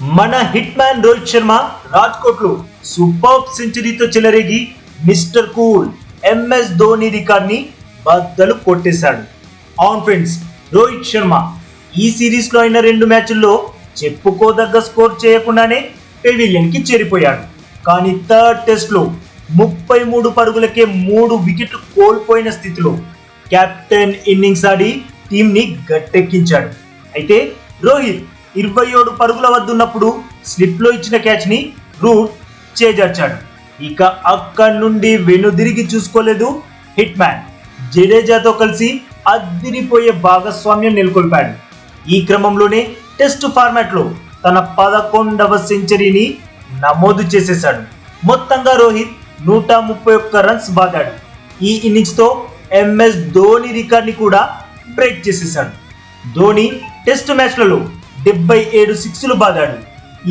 మన hit man Rohit Sharma రాజ్కోట్లో super సెంచరీతో చెలరేగి మిస్టర్ కూల్ ఎంఎస్ ధోని రికార్డ్ని బద్దలు కొట్టేశాడు. అవును ఫ్రెండ్స్ రోహిత్ శర్మ ఈ సిరీస్లో అయిన రెండు మ్యాచ్ల్లో చెప్పుకోదగ్గ స్కోర్ చేయకుండానే పెవిలియన్కి చేరిపోయాడు. కానీ థర్డ్ టెస్ట్లో ముప్పై మూడు పరుగులకే మూడు వికెట్లు కోల్పోయిన స్థితిలో కెప్టెన్ ఇన్నింగ్స్ ఆడి టీంని గట్టెక్కించాడు. అయితే రోహిత్ ఇరవై ఏడు పరుగుల వద్ద ఉన్నప్పుడు స్లిప్లో ఇచ్చిన క్యాచ్ని రూట్ చేజార్చాడు. ఇక అక్కడి నుండి వెనుదిరిగి చూసుకోలేదు హిట్ మ్యాన్ జడేజాతో కలిసి అద్దిరిపోయే భాగస్వామ్యం నెలకొల్పాడు. ఈ క్రమంలోనే టెస్ట్ ఫార్మాట్లో తన పదకొండవ సెంచరీని నమోదు చేసేశాడు. మొత్తంగా రోహిత్ నూట ముప్పై ఒక్క రన్స్ బాదాడు. ఈ ఇన్నింగ్స్తో ఎంఎస్ ధోని రికార్డ్ని కూడా బ్రేక్ చేసేశాడు. ధోని టెస్ట్ మ్యాచ్లలో డెబ్బై ఏడు సిక్స్లు బాదాడు.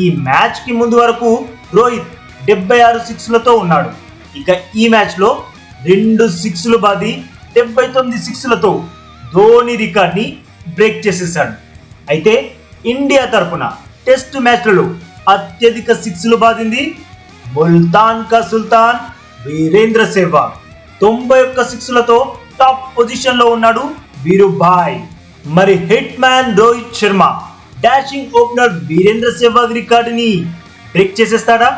ఈ మ్యాచ్కి ముందు వరకు రోహిత్ డెబ్బై ఆరు సిక్స్లతో ఉన్నాడు. ఇక ఈ మ్యాచ్లో రెండు సిక్స్లు బాది డెబ్బై తొమ్మిది సిక్స్లతో ధోని రికార్డ్ని బ్రేక్ చేసేశాడు. అయితే ఇండియా తరపున టెస్ట్ మ్యాచ్లలో అత్యధిక సిక్స్లు బాదింది ముల్తాన్ కా సుల్తాన్ వీరేంద్ర సెహ్వాగ్ తొంభై ఒక్క సిక్స్లతో టాప్ పొజిషన్లో ఉన్నాడు వీరుభాయ్. మరి hit man Rohit Sharma dashing opener Virender Sehwag రికార్డుని break చేసేస్తాడా?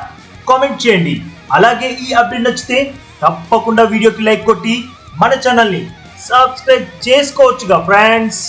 కామెంట్ చేయండి. అలాగే ఈ అప్డేట్ నచ్చితే తప్పకుండా వీడియోకి లైక్ కొట్టి మన ఛానల్ని సబ్స్క్రైబ్ చేసుకోవచ్చుగా ఫ్రెండ్స్.